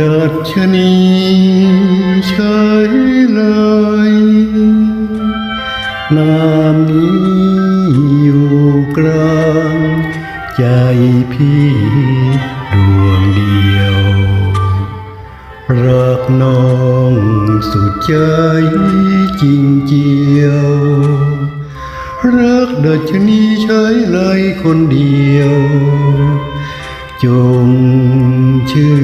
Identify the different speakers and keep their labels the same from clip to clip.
Speaker 1: ดัชนีเฉยเลยนามนี้อยู่กลางใจพี่ดวงเดียว รักน้องสุดใจจริงเจียว รักเดัชนีใช้เลยคนเดียว จงเชื่อ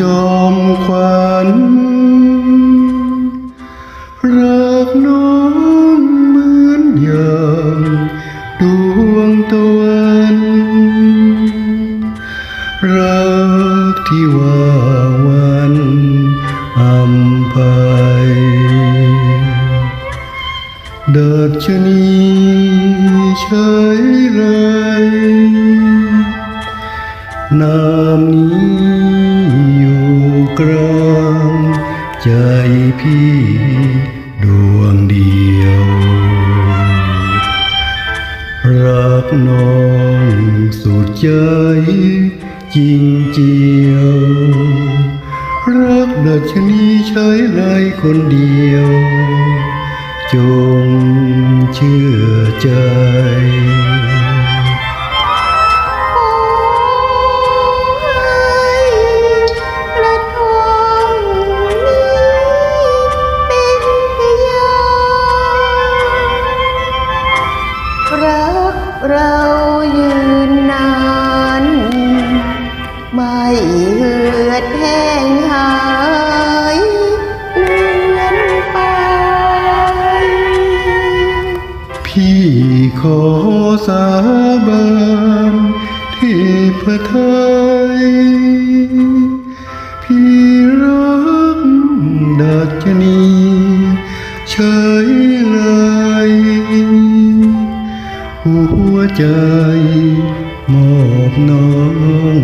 Speaker 1: จ
Speaker 2: อม
Speaker 1: ขวัญรักน้องเหมือนอย่างดวงตะวันรักที่ว่าวันอำภัยดัชนีเฉยเลย นามนี้อยู่กลางใจพี่ดวงเดียว รักน้องสุดใจจริงเจียว รักดัชนีใช้เลยคนเดียว จงเชื่อใจ
Speaker 2: เรายืนนานไม่เหือดแห้งหายเลือนไป
Speaker 1: พี่ขอสาบานที่พระไทยพี่ chơi một nỗi